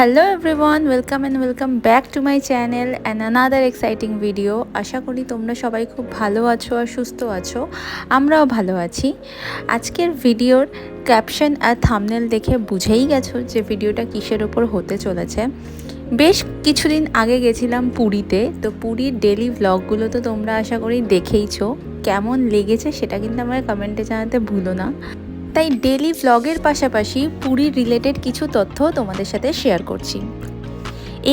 Hello everyone welcome and welcome back to my channel and another exciting video আশা করি তোমরা সবাই খুব ভালো আছো আর সুস্থ আছো। আমরাও ভালো আছি। আজকের ভিডিওর ক্যাপশন আর থামনেল দেখে বুঝেই গেছো যে ভিডিওটা কিসের ওপর হতে চলেছে। বেশ কিছুদিন আগে গেছিলাম পুরীতে, তো পুরীর ডেলি ভ্লগগুলো তো তোমরা আশা করি দেখেইছো। কেমন লেগেছে সেটা কিন্তু আমার কমেন্টে জানাতে ভুলো না। তাই ডেলি ভ্লগের পাশাপাশি পুরীর রিলেটেড কিছু তথ্য তোমাদের সাথে শেয়ার করছি।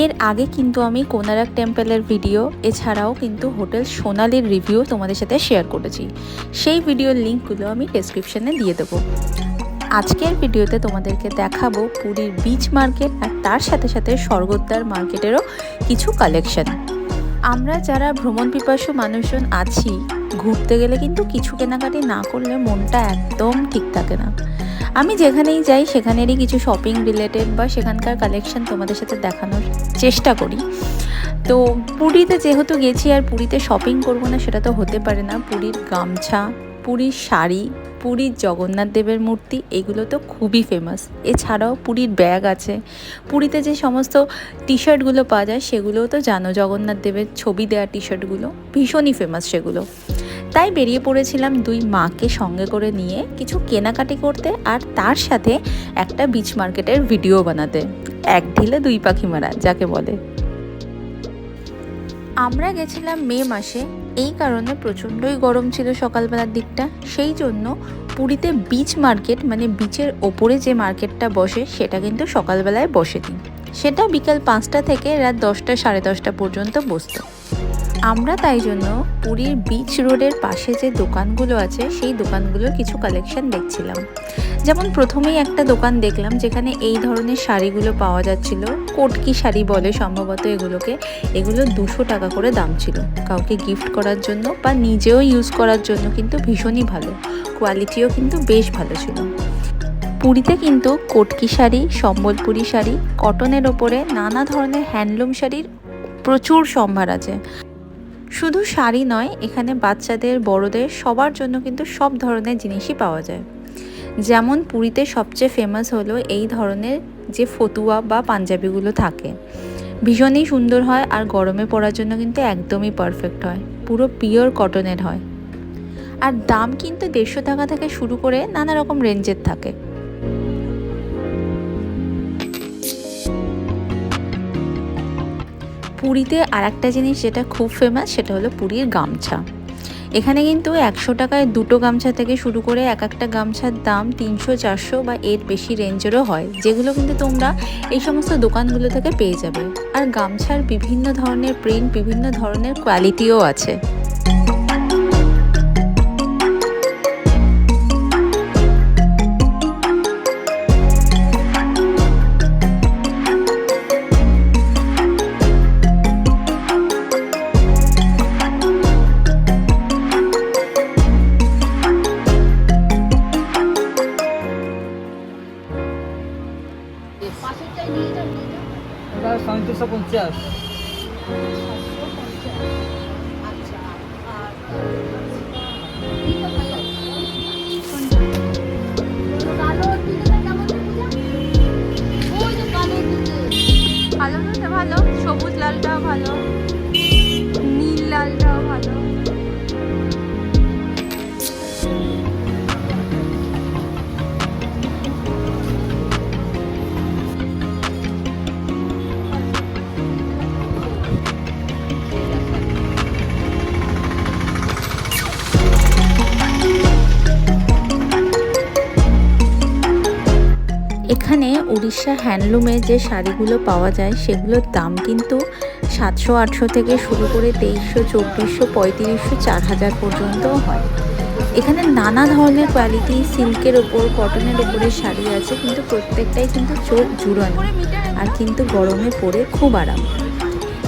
এর আগে কিন্তু আমি কোনারক টেম্পলের ভিডিও এছাড়াও কিন্তু হোটেল সোনালির রিভিউ তোমাদের সাথে শেয়ার করেছি। সেই ভিডিওর লিঙ্কগুলো আমি ডেসক্রিপশনে দিয়ে দেবো। আজকের ভিডিওতে তোমাদেরকে দেখাবো পুরীর বিচ মার্কেট আর তার সাথে সাথে স্বর্গদ্বার মার্কেটেরও কিছু কালেকশন আমরা যারা ভ্রমণ পিপাসু মানুষজন আছি ঘুরতে গেলে কিন্তু কিছু কেনাকাটি না করলে মনটা একদম ঠিক থাকে না। আমি যেখানেই যাই, সেখানেরই কিছু শপিং রিলেটেড বা সেখানকার কালেকশন তোমাদের সাথে দেখানোর চেষ্টা করি। তো পুরীতে যেহেতু গেছি আর পুরীতে শপিং করব না, সেটা তো হতে পারে না। পুরীর গামছা, পুরীর শাড়ি, পুরীর জগন্নাথ দেবের মূর্তি, এগুলো তো খুবই ফেমাস এছাড়াও পুরীর ব্যাগ আছে। পুরীতে যে সমস্ত টি শার্টগুলো পাওয়া যায়, সেগুলোও তো জানো, জগন্নাথ দেবের ছবি দেওয়া টি শার্টগুলো ভীষণই ফেমাস সেগুলো। তাই বেরিয়ে পড়েছিলাম দুই মাকে সঙ্গে করে নিয়ে কিছু কেনাকাটি করতে আর তার সাথে একটা বিচ মার্কেটের ভিডিও বানাতে। এক ঢিলে দুই পাখি মারা যাকে বলে। আমরা গেছিলাম মে মাসে, এই কারণে প্রচণ্ডই গরম ছিল সকালবেলার দিকটা। সেই জন্য পুরীতে বিচ মার্কেট মানে বিচের ওপরে যে মার্কেটটা বসে, সেটা কিন্তু সকালবেলায় বসেনি। সেটা বিকাল পাঁচটা থেকে রাত দশটা সাড়ে দশটা পর্যন্ত বসতো। আমরা তাই জন্য পুরীর বিচ রোডের পাশে যে দোকানগুলো আছে, সেই দোকানগুলোর কিছু কালেকশন দেখছিলাম। যেমন প্রথমেই একটা দোকান দেখলাম যেখানে এই ধরনের শাড়িগুলো পাওয়া যাচ্ছিল। কোটকি শাড়ি বলে সম্ভবত এগুলোকে। এগুলো দুশো টাকা করে দাম ছিল। কাউকে গিফট করার জন্য বা নিজেও ইউজ করার জন্য কিন্তু ভীষণই ভালো। কোয়ালিটিও কিন্তু বেশ ভালো ছিল। পুরীতে কিন্তু কোটকি শাড়ি, সম্বলপুরি শাড়ি কটনের ওপরে নানা ধরনের হ্যান্ডলুম শাড়ির প্রচুর সম্ভার আছে। শুধু শাড়ি নয়, এখানে বাচ্চাদের, বড়দের সবার জন্য কিন্তু সব ধরনের জিনিসই পাওয়া যায়। যেমন পুরীতে সবচেয়ে ফেমাস হলো এই ধরনের যে ফতুয়া বা পাঞ্জাবিগুলো থাকে। ভীষণই সুন্দর হয় আর গরমে পরার জন্য কিন্তু একদমই পারফেক্ট হয়। পুরো পিওর কটনের হয়। আর দাম কিন্তু দেড়শো টাকা থেকে শুরু করে নানা রকম রেঞ্জের থাকে। পুরীতে আর একটা জিনিস যেটা খুব ফেমাস সেটা হলো পুরীর গামছা। এখানে কিন্তু একশো টাকায় দুটো গামছা থেকে শুরু করে এক একটা গামছার দাম তিনশো, চারশো বা এর বেশি রেঞ্জেরও হয়। যেগুলো কিন্তু তোমরা এই সমস্ত দোকানগুলো থেকে পেয়ে যাবে। আর গামছার বিভিন্ন ধরনের প্রিন্ট বিভিন্ন ধরনের কোয়ালিটিও আছে। এটা সাঁত্রিশশো পঞ্চাশ উড়িষ্যা হ্যান্ডলুমে যে শাড়িগুলো পাওয়া যায়, সেগুলোর দাম কিন্তু সাতশো, আটশো থেকে শুরু করে তেইশশো, চব্বিশশো, পঁয়ত্রিশশো, চার হাজার পর্যন্তও হয়। এখানে নানা ধরনের কোয়ালিটি সিল্কের ওপর কটনের ওপরে শাড়ি আছে, কিন্তু প্রত্যেকটাই কিন্তু চোখ জুড়ানো। আর কিন্তু গরমে পরে খুব আরাম।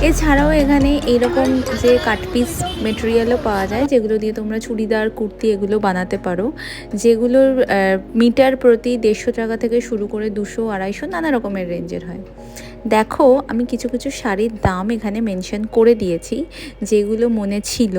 এছাড়াও এখানে এইরকম যে কাটপিস মেটেরিয়ালও পাওয়া যায়, যেগুলো দিয়ে তোমরা চুড়িদার, কুর্তি এগুলো বানাতে পারো, যেগুলোর মিটার প্রতি দেড়শো টাকা থেকে শুরু করে দুশো, আড়াইশো নানা রকমের রেঞ্জের হয়। দেখো, আমি কিছু কিছু শাড়ির দাম এখানে মেনশন করে দিয়েছি, যেগুলো মনে ছিল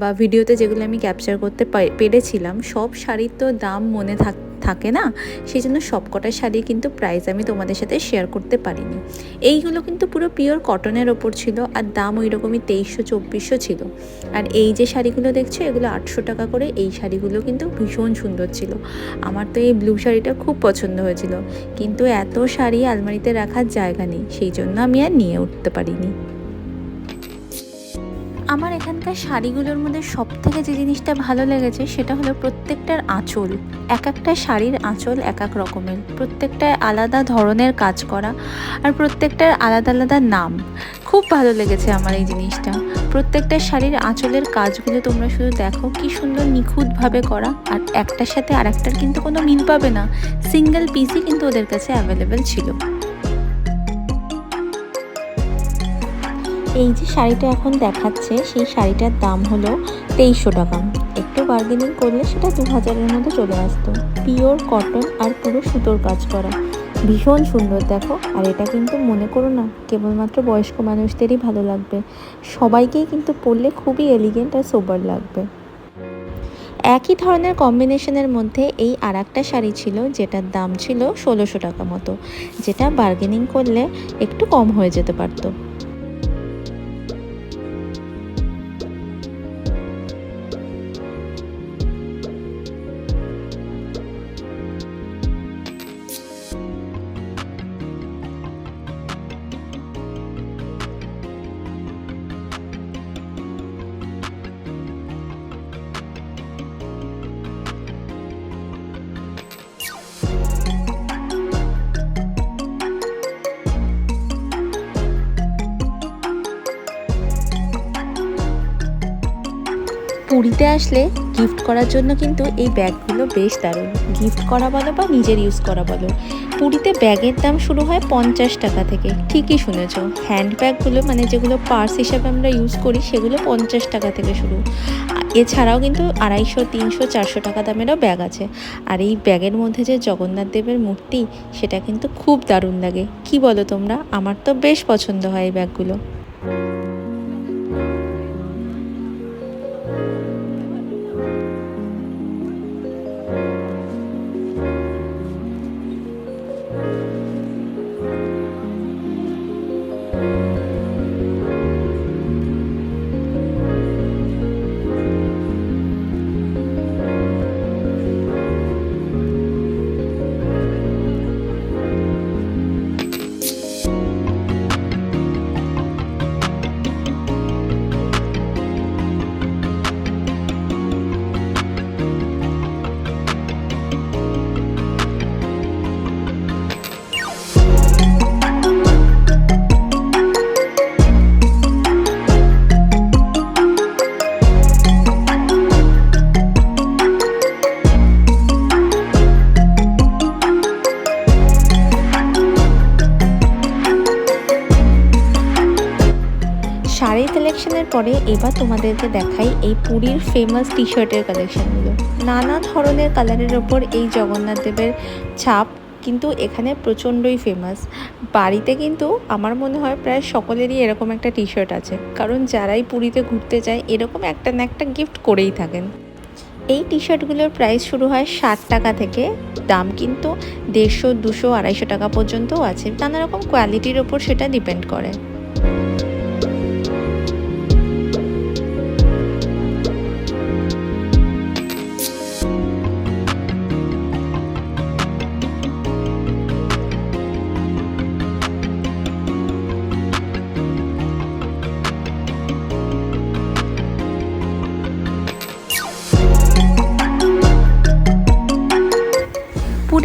বা ভিডিওতে যেগুলো আমি ক্যাপচার করতে পেরেছিলাম, সব শাড়ির তো দাম মনে থাক থাকে না? সেই জন্য সবকটা শাড়ি কিন্তু প্রাইস আমি তোমাদের সাথে শেয়ার করতে পারিনি। এইগুলো কিন্তু পুরো পিওর কটনের ওপর ছিল আর দাম ওই রকমই তেইশশো, চব্বিশশো ছিল। আর এই যে শাড়িগুলো দেখছ, এগুলো আটশো টাকা করে, এই শাড়িগুলো কিন্তু ভীষণ সুন্দর ছিল। আমার তো এই ব্লু শাড়িটা খুব পছন্দ হয়েছিল। কিন্তু এত শাড়ি আলমারিতে রাখার জায়গা নেই, সেই জন্য আমি আর নিয়ে উঠতে পারিনি। আমার এখানকার শাড়িগুলোর মধ্যে সব থেকে যে জিনিসটা ভালো লেগেছে সেটা হলো প্রত্যেকটার আঁচল। এক একটা শাড়ির আঁচল এক এক রকমের। প্রত্যেকটায় আলাদা ধরনের কাজ করা আর প্রত্যেকটার আলাদা আলাদা নাম। খুব ভালো লেগেছে আমার এই জিনিসটা। প্রত্যেকটা শাড়ির আঁচলের কাজগুলো তোমরা শুধু দেখো কি সুন্দর নিখুঁতভাবে করা আর একটার সাথে আর একটার কিন্তু কোনো মিল পাবে না। সিঙ্গেল পিসই কিন্তু ওদের কাছে অ্যাভেলেবেল ছিল। এই যে শাড়িটা এখন দেখাচ্ছে, সেই শাড়িটার দাম হলো তেইশশো টাকা। একটু বার্গেনিং করলে সেটা দু হাজারের মধ্যে চলে আসতো। পিওর কটন আর পুরো সুতোর কাজ করা। ভীষণ সুন্দর, দেখো। আর এটা কিন্তু মনে করো না, কেবলমাত্র বয়স্ক মানুষদেরই ভালো লাগবে। সবাইকেই কিন্তু পরলে খুবই এলিগেন্ট আর সোবার লাগবে। একই ধরনের কম্বিনেশনের মধ্যে এই আর একটা শাড়ি ছিল, যেটার দাম ছিল ষোলোশো টাকা মতো। যেটা বার্গেনিং করলে একটু কম হয়ে যেতে পারতো। পুরীতে আসলে গিফট করার জন্য কিন্তু এই ব্যাগগুলো বেশ দারুণ। গিফট করা বলো বা নিজের ইউজ করা বলো। পুরীতে ব্যাগের দাম শুরু হয় পঞ্চাশ টাকা থেকে। ঠিকই শুনেছ। হ্যান্ড ব্যাগগুলো মানে যেগুলো পার্স হিসাবে আমরা ইউজ করি, সেগুলো পঞ্চাশ টাকা থেকে শুরু। এছাড়াও কিন্তু আড়াইশো, তিনশো, চারশো টাকা দামেরও ব্যাগ আছে। আর এই ব্যাগের মধ্যে যে জগন্নাথ দেবের মূর্তি, সেটা কিন্তু খুব দারুণ লাগে। কি বলো তোমরা? আমার তো বেশ পছন্দ হয় এই ব্যাগগুলো। পরে এবার তোমাদেরকে দেখাই এই পুরীর ফেমাস টি শার্টের কালেকশনগুলো নানা ধরনের কালারের ওপর এই জগন্নাথ দেবের ছাপ কিন্তু এখানে প্রচণ্ডই ফেমাস বাড়িতে কিন্তু আমার মনে হয় প্রায় সকলেরই এরকম একটা টি শার্ট আছে। কারণ যারাই পুরীতে ঘুরতে যায়, এরকম একটা না একটা গিফট করেই থাকেন। এই টি শার্টগুলোর প্রাইস শুরু হয় ষাট টাকা থেকে। দাম কিন্তু দেড়শো, দুশো, আড়াইশো টাকা পর্যন্তও আছে। নানা রকম কোয়ালিটির ওপর সেটা ডিপেন্ড করে।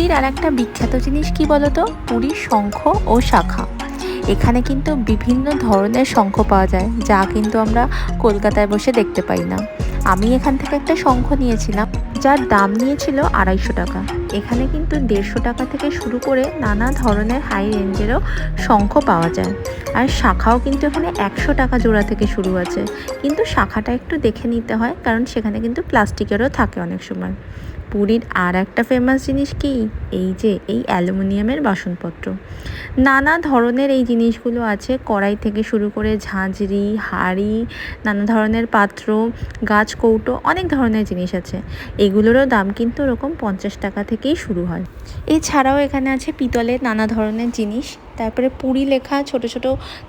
পুরীর আর একটা বিখ্যাত জিনিস কি বলতো? পুরীর শঙ্খ ও শাখা। এখানে কিন্তু বিভিন্ন ধরনের শঙ্খ পাওয়া যায়, যা কিন্তু আমরা কলকাতায় বসে দেখতে পাই না। আমি এখান থেকে একটা শঙ্খ নিয়েছিলাম, যার দাম নিয়েছিল আড়াইশো টাকা। এখানে কিন্তু দেড়শো টাকা থেকে শুরু করে নানা ধরনের হাই রেঞ্জেরও শঙ্খ পাওয়া যায়। আর শাখাও কিন্তু এখানে একশো টাকা জোড়া থেকে শুরু আছে। কিন্তু শাখাটা একটু দেখে নিতে হয়, কারণ সেখানে কিন্তু প্লাস্টিকেরও থাকে অনেক সময়। পুরীর আর একটা ফেমাস জিনিস কি? এই যে, এই অ্যালুমিনিয়ামের বাসনপত্র। নানা ধরনের এই জিনিসগুলো আছে, কড়াই থেকে শুরু করে ঝাঁঝরি, হাঁড়ি, নানা ধরনের পাত্র, গাছ কৌটো, অনেক ধরনের জিনিস আছে। এগুলোরও দাম কিন্তু ওরকম পঞ্চাশ টাকা থেকেই শুরু হয়। এছাড়াও এখানে আছে পিতলের নানা ধরনের জিনিস। তারপরে পুরী লেখা ছোট ছোট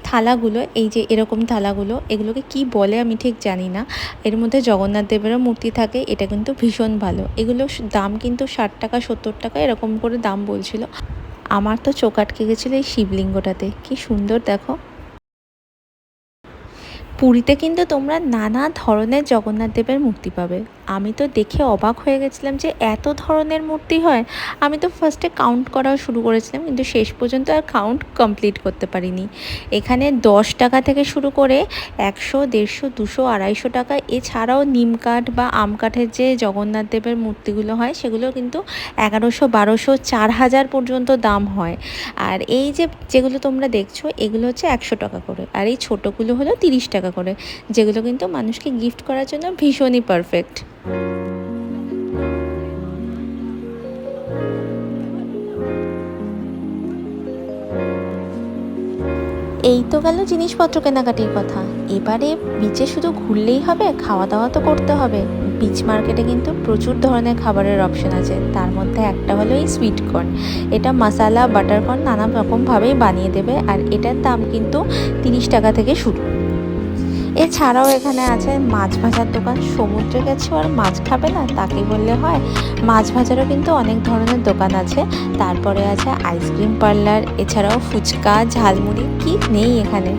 থালাগুলো, এই যে এরকম থালাগুলো, এগুলোকে কি বলে আমি ঠিক জানি না। এর মধ্যে জগন্নাথ দেবেরও মূর্তি থাকে, এটা কিন্তু ভীষণ ভালো। এগুলো দাম কিন্তু ষাট টাকা, সত্তর টাকা, এরকম করে দাম বলছিল। আমার তো চোখ আটকে গেছিল এই শিবলিঙ্গটাতে, কি সুন্দর দেখো। পুরীতে কিন্তু তোমরা নানা ধরনের জগন্নাথ দেবের মূর্তি পাবে। আমি তো দেখে অবাক হয়ে গেছিলাম যে এত ধরনের মূর্তি হয়। আমি তো ফার্স্টে কাউন্ট করাও শুরু করেছিলাম, কিন্তু শেষ পর্যন্ত আর কাউন্ট কমপ্লিট করতে পারিনি। এখানে দশ টাকা থেকে শুরু করে একশো, দেড়শো, দুশো, আড়াইশো টাকা, এছাড়াও নিম কাঠ বা আম কাঠের যে জগন্নাথ দেবের মূর্তিগুলো হয়, সেগুলো কিন্তু এগারোশো, বারোশো, চার হাজার পর্যন্ত দাম হয়। আর এই যে যেগুলো তোমরা দেখছ, এগুলো হচ্ছে একশো টাকা করে। আর এই ছোটোগুলো হলো তিরিশ টাকা করে, যেগুলো কিন্তু মানুষকে গিফট করার জন্য ভীষণই পারফেক্ট এই তো গেল জিনিসপত্র কেনাকাটির কথা। এবারে বিচে শুধু ঘুরলেই হবে খাওয়া দাওয়া তো করতে হবে। বিচ মার্কেটে কিন্তু প্রচুর ধরনের খাবারের অপশন আছে। তার মধ্যে একটা হলো এই সুইট কর্ন এটা মশালা বাটার কর্ন নানা রকমভাবেই বানিয়ে দেবে। আর এটার দাম কিন্তু তিরিশ টাকা থেকে শুরু। এছাড়াও এখানে আছে মাছ ভাজার দোকান। সমুদ্রে গেছে আর মাছ খাবে না? তাকে বললে হয়। মাছ ভাজারও কিন্তু অনেক ধরনের দোকান আছে। তারপরে আছে আইসক্রিম পার্লার, এছাড়াও ফুচকা, ঝালমুড়ি, কি নেই এখানে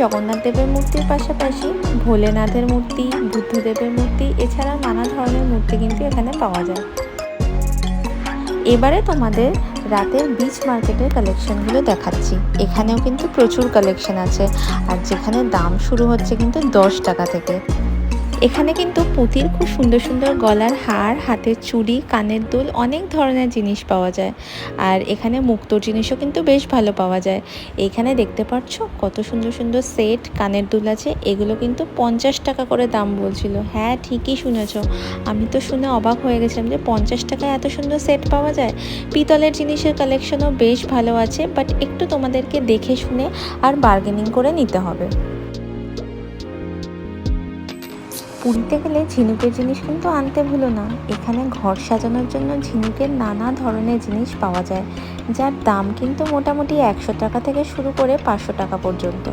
জগন্নাথ দেবের মূর্তির পাশাপাশি ভোলেনাথের মূর্তি, বুদ্ধদেবের মূর্তি, এছাড়া নানা ধরনের মূর্তি কিন্তু এখানে পাওয়া যায়। এবারে তোমাদের রাতের বিচ মার্কেটের কালেকশনগুলো দেখাচ্ছি। এখানেও কিন্তু প্রচুর কালেকশন আছে। আর যেখানে দাম শুরু হচ্ছে কিন্তু দশ টাকা থেকে। এখানে কিন্তু পুঁতির খুব সুন্দর সুন্দর গলার হার, হাতের চুড়ি, কানের দুল অনেক ধরনের জিনিস পাওয়া যায়। আর এখানে মুক্তোর জিনিসও কিন্তু বেশ ভালো পাওয়া যায়। এখানে দেখতে পাচ্ছ কত সুন্দর সুন্দর সেট, কানের দুল আছে। এগুলো কিন্তু পঞ্চাশ টাকা করে দাম বলছিল। হ্যাঁ ঠিকই শুনেছ। আমি তো শুনে অবাক হয়ে গেছিলাম যে পঞ্চাশ টাকায় এত সুন্দর সেট পাওয়া যায়। পিতলের জিনিসের কালেকশনও বেশ ভালো আছে বাট একটু তোমাদেরকে দেখে শুনে আর বার্গেনিং করে নিতে হবে। পুরীতে গেলে ঝিনুকের জিনিস কিন্তু আনতে ভুলো না। এখানে ঘর সাজানোর জন্য ঝিনুকের নানা ধরনের জিনিস পাওয়া যায়, যার দাম কিন্তু মোটামুটি একশো টাকা থেকে শুরু করে পাঁচশো টাকা পর্যন্ত।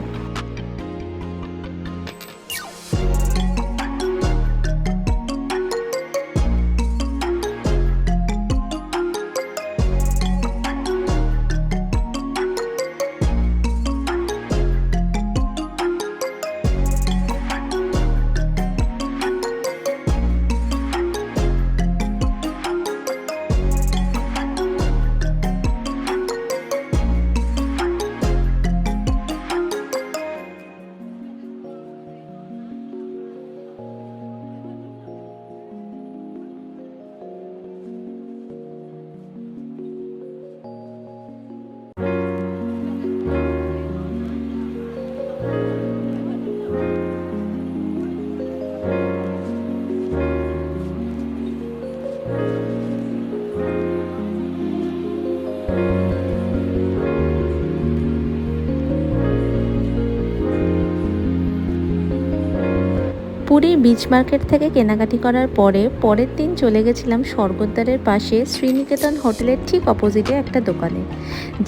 পুরীর বিচ মার্কেট থেকে কেনাকাটি করার পরে পরের দিন চলে গেছিলাম স্বর্গদ্বারের পাশে শ্রীনিকেতন হোটেলের ঠিক অপোজিটে একটা দোকানে,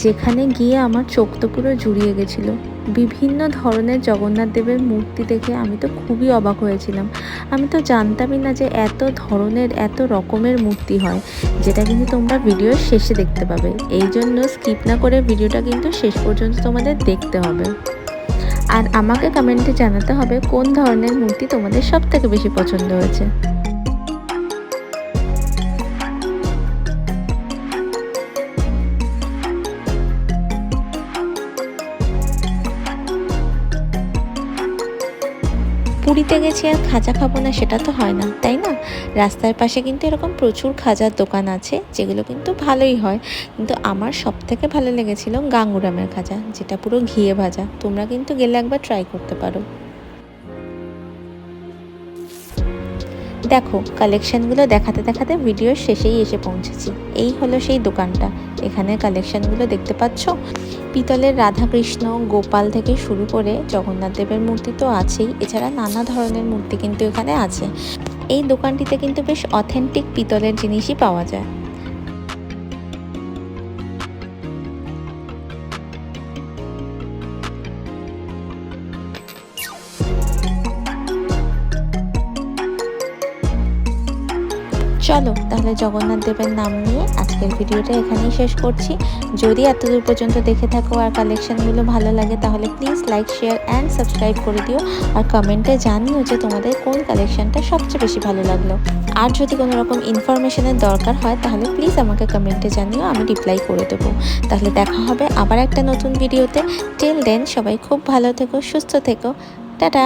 যেখানে গিয়ে আমার চোখ তো পুরো জুড়িয়ে গেছিল। বিভিন্ন ধরনের জগন্নাথ দেবের মূর্তি দেখে আমি তো খুবই অবাক হয়েছিলাম। আমি তো জানতামই না যে এত ধরনের, এত রকমের মূর্তি হয়, যেটা কিন্তু তোমরা ভিডিওর শেষে দেখতে পাবে। এই জন্য স্কিপ না করে ভিডিওটা কিন্তু শেষ পর্যন্ত তোমাদের দেখতে হবে। আর আমাকে কমেন্টে জানাতে হবে কোন ধরনের মূর্তি তোমাদের সবথেকে বেশি পছন্দ হয়েছে। পুরীতে গেছি আর খাজা খাব না, সেটা তো হয় না, তাই না? রাস্তার পাশে কিন্তু এরকম প্রচুর খাজার দোকান আছে, যেগুলো কিন্তু ভালোই হয়। কিন্তু আমার সব থেকে ভালো লেগেছিল গাঙ্গুরামের খাজা, যেটা পুরো ঘিয়ে ভাজা। তোমরা কিন্তু গেলে একবার ট্রাই করতে পারো। দেখো কালেকশনগুলো দেখাতে দেখাতে ভিডিওর শেষেই এসে পৌঁছেছি। এই হলো সেই দোকানটা। এখানে কালেকশনগুলো দেখতে পাচ্ছ? পিতলের রাধাকৃষ্ণ, গোপাল থেকে শুরু করে জগন্নাথ দেবের মূর্তি তো আছেই। এছাড়া নানা ধরনের মূর্তি কিন্তু এখানে আছে। এই দোকানটিতে কিন্তু বেশ অথেন্টিক পিতলের জিনিসই পাওয়া যায়। চলো, তাহলে জগন্নাথ দেবের নাম নিয়ে আজকের ভিডিওটা এখানেই শেষ করছি। যদি এতদূর পর্যন্ত দেখে থাকো আর কালেকশানগুলো ভালো লাগে, তাহলে please like share and subscribe করে দিও। আর কমেন্টে জানিও যে তোমাদের কোন কালেকশানটা সবচেয়ে বেশি ভালো লাগল। আর যদি কোনো রকম ইনফরমেশনের দরকার হয়, তাহলে প্লিজ আমাকে কমেন্টে জানিও, আমি রিপ্লাই করে দেবো। তাহলে দেখা হবে আবার একটা নতুন ভিডিওতে। টিল দেন সবাই খুব ভালো থেকো, সুস্থ থেকো। টাটা!